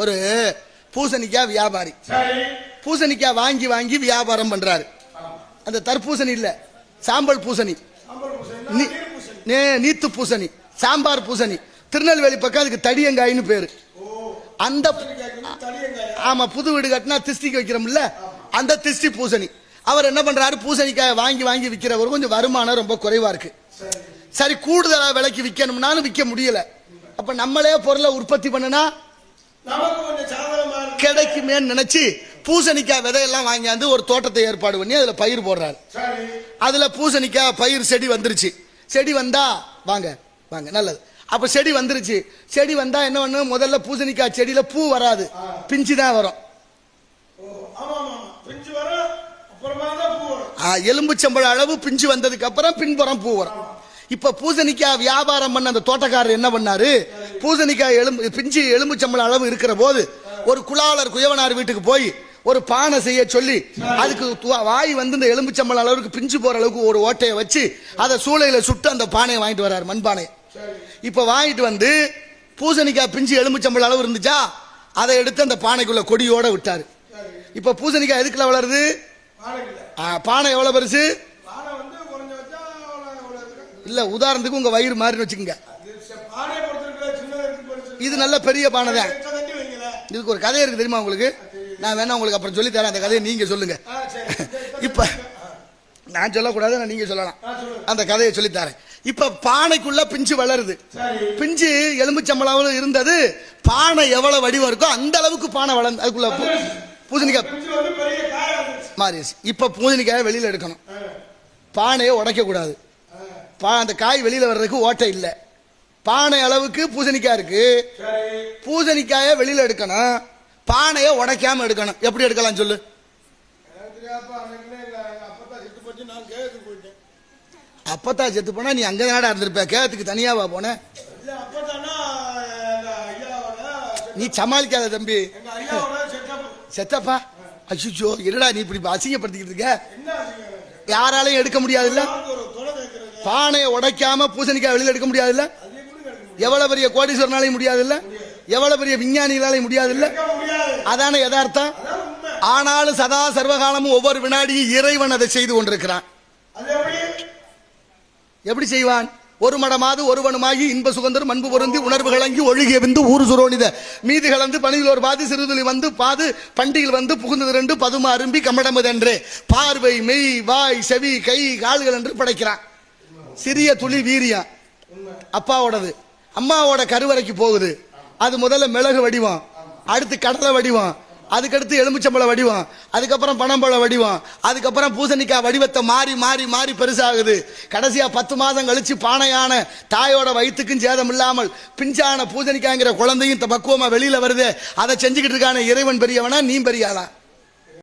ஒரு பூசணிக்காய் வியாபாரி. பூசணிக்காய் வாங்கி வாங்கி வியாபாரம் பண்றாரு. அந்த தர்பூசணி இல்ல சாம்பல் பூசணி. நீத்து பூசணி சாம்பார் பூசணி. திருநெல்வேலி பக்கம் அதுக்கு தடியங்காயின்னு பேரு. அந்த ஆமா புது வீடு கட்டினா திஸ்டிக்கு வைக்கிறோம்ல அந்த திஸ்டி பூசணி. அவர் என்ன பண்றாரு பூசணிக்காய் வாங்கி வாங்கி விற்கிறவர் கொஞ்சம் வருமானம் ரொம்ப குறைவா இருக்கு. சரி. சரி கூடுதலா விலைக்கு விற்கணும்னாலும் விற்க முடியல. அப்ப நம்மளே பொருளை உற்பத்தி பண்ணுனா நமக்கு கொஞ்சம் சாதகமா கிடைக்குமேன்னு நினைச்சு பூசணிக்காய் விதையெல்லாம் வாங்கியாந்து ஒரு தோட்டத்தை ஏற்பாடு பண்ணி அதுல பயிர் போடுறாரு. அதுல பூசணிக்காய் பயிர் செடி வந்துருச்சு. செடி வந்தா வாங்க வாங்க நல்லது. அப்ப செடி வந்துருச்சு. செடி வந்தா என்ன பண்ணு முதல்ல பூசணிக்காய் செடியில பூ வராது. பிஞ்சு தான் வரும். ஓ ஆமா ஆமா ஆமா பிஞ்சு வரும் அப்புறமா தான் பூ வரும். ஆ, எலும்புச்சம்பழ அளவு பிஞ்சு வந்ததுக்கு அப்புறம் பின்புறம் பூ வரும். இப்ப பூசணிக்காய் வியாபாரம் பண்ண அந்த தோட்டக்காரர் என்ன பண்ணாரு? பூசணிக்காய் எலும்பு பிஞ்சு எலும்புச்சம்பழ அளவு இருக்கிற போது ஒரு குலாளர் குயவனார் வீட்டுக்கு போய் ஒரு பானை செய்ய சொல்லி அதுக்கு வாய் வந்து இந்த எலும்புச்சம்பழ அளவுக்கு பிஞ்சு போற அளவுக்கு ஒரு ஓட்டையை வச்சு அதை சூளையில சுட்டு அந்த பானையை வாங்கிட்டு வர்றாரு மண்பானை. இப்ப வாங்கிட்டு வந்து பூசணிக்காய் பிஞ்சு எலும்புச்சம்பழ அளவு இருந்துச்சா அதை எடுத்து அந்த பானைக்குள்ள கொடியோட விட்டாரு. இப்ப பூசணிக்காய் எதுக்குள்ள வளருது? பானை எவ்வளவு பெருசு? இல்ல உதாரணத்துக்கு உங்க வயிறு மாதிரி வச்சுக்கோங்க இது ச- பானையை பொறுத்திருக்கிற சின்னதாக இருக்கு பெருசு இது நல்ல பெரிய பானை தான் இதுக்கு ஒரு கதை இருக்கு தெரியுமா உங்களுக்கு? நான் வேணா உங்களுக்கு அப்புறம் சொல்லி தரேன். அந்த கதையை நீங்க சொல்லுங்க. இப்ப நான் சொல்லக்கூடாது நான் நீங்க சொல்லலாம். அந்த கதையை சொல்லி தரேன். இப்ப பானைக்குள்ள பிஞ்சு வளருது. பிஞ்சு எலும்புச்சம்பளவு இருந்தது? பானை எவ்வளவு வடிவம் இருக்கோ அந்த அளவுக்கு பானை வளர்ந்து அதுக்குள்ள பூசணிக்காய். மாறிடுச்சு இப்ப பூசணிக்காயை வெளியில எடுக்கணும். பானையை உடைக்க கூடாது. பா அந்த காய் வெளியில வர்றதுக்கு ஓட்டை இல்லை. பானை அளவுக்கு பூசணிக்காய் இருக்கு. பூசணிக்காயை வெளியில எடுக்கணும். பானையை உடைக்காம எடுக்கணும். எப்படி எடுக்கலாம் சொல்லு? எனக்கு தெரியாப்பா அன்னைக்குனே இல்லை. எங்கள் அப்பா செத்து போனா நீ அங்க தானடா இருந்திருப்ப? கேத்துக்கு தனியாவா போன. நீ சமாளிக்காத தம்பி. செத்தப்பா. அச்சுச்சோ என்னடா நீ இப்படி அசிங்கப்படுத்திக்கிட்டு இருக்க? யாராலையும் எடுக்க முடியாதுல்ல? பானையை உடைக்காம பூசணிக்காய் வெளியில எடுக்க முடியாதுல்ல அது எப்படி எடுக்க முடியும் எவ்வளவு பெரிய கோடீஸ்வரனாலையும் முடியாதுல்ல? எவ்வளவு பெரிய விஞ்ஞானிகளாலையும் முடியாதுல்ல? அதான யதார்த்தம்? ஆனாலும் சதா சர்வகாலமும் ஒவ்வொரு வினாடியும் இறைவன் அதை செய்து கொண்டிருக்கிறான். எப்படி செய்வான்? ஒரு மடமாது ஒருவனுமாகி இன்ப சுகந்தர் அன்பு பொருந்தி உணர்வு கலங்கி ஒழுகிய விந்து ஊறு சுரோனித. மீது கலந்து பணியில் ஒரு பாதி சிறுதுளி வந்து பாது பண்டிகையில் வந்து புகுந்தது ரெண்டு பதும அரும்பி கமடமுதென்று. பார்வை மெய் வாய் செவி கை கால்கள் என்று படைக்கிறான். சிறிய துளி வீரியம். அப்பாவோடது. அம்மாவோட கருவறைக்கு போகுது. அது முதல்ல மிளகு வடிவம். அடுத்து கடலை வடிவம். அதுக்கடுத்து எலுமிச்சம்பழ வடிவம். அதுக்கப்புறம் பனம்பழ வடிவம். அதுக்கப்புறம் பூசணிக்காய் வடிவத்தை மாறி மாறி மாறி பெருசாகுது. கடைசியா பத்து மாதம் கழிச்சு பானையான தாயோட வயிற்றுக்கும் சேதம் இல்லாமல் பிஞ்சான பூசணிக்காய்ங்கிற குழந்தையும் பக்குவமா வெளியில வருது. அதை செஞ்சுக்கிட்டு இருக்கான இறைவன் பெரியவனா நீ பெரியாளா?